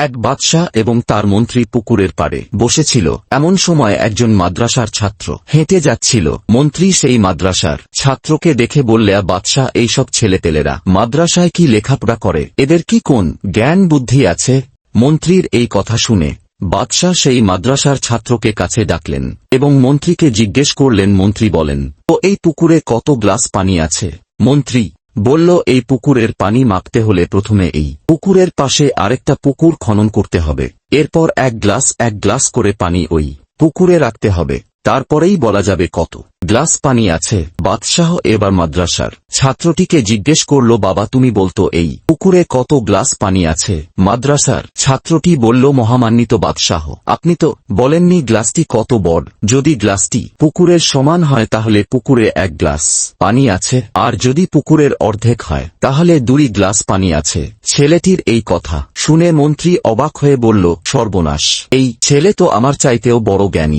এক বাদশাহ এবং তার মন্ত্রী পুকুরের পাড়ে বসেছিল। এমন সময় একজন মাদ্রাসার ছাত্র হেঁটে যাচ্ছিল। মন্ত্রী সেই মাদ্রাসার ছাত্রকে দেখে বললে বাদশাহ এইসব ছেলেপেলেরা মাদ্রাসায় কি লেখাপড়া করে? এদের কি কোন জ্ঞান বুদ্ধি আছে? মন্ত্রীর এই কথা শুনে বাদশাহ সেই মাদ্রাসার ছাত্রকে কাছে ডাকলেন এবং মন্ত্রীকে জিজ্ঞেস করলেন। মন্ত্রী বলেন, ও এই পুকুরে কত গ্লাস পানি আছে? মন্ত্রী বলল, এই পুকুরের পানি মাপতে হলে প্রথমে এই পুকুরের পাশে আরেকটা পুকুর খনন করতে হবে। এরপর এক গ্লাস এক গ্লাস করে পানি ওই পুকুরে রাখতে হবে। তারপরেই বলা যাবে কত। গ্লাস পানি আছে। বাদশাহ এবার মাদ্রাসার ছাত্রটিকে জিজ্ঞেস করল, বাবা, তুমি বলতো এই পুকুরে কত গ্লাস পানি আছে? মাদ্রাসার ছাত্রটি বলল, মহামান্বিত বাদশাহ, আপনি তো বলেননি গ্লাসটি কত বড়। যদি গ্লাসটি পুকুরের সমান হয়, তাহলে পুকুরে এক গ্লাস পানি আছে। আর যদি পুকুরের অর্ধেক হয়, তাহলে দুই গ্লাস পানি আছে। ছেলেটির এই কথা শুনে মন্ত্রী অবাক হয়ে বলল, সর্বনাশ, এই ছেলে তো আমার চাইতেও বড় জ্ঞানী।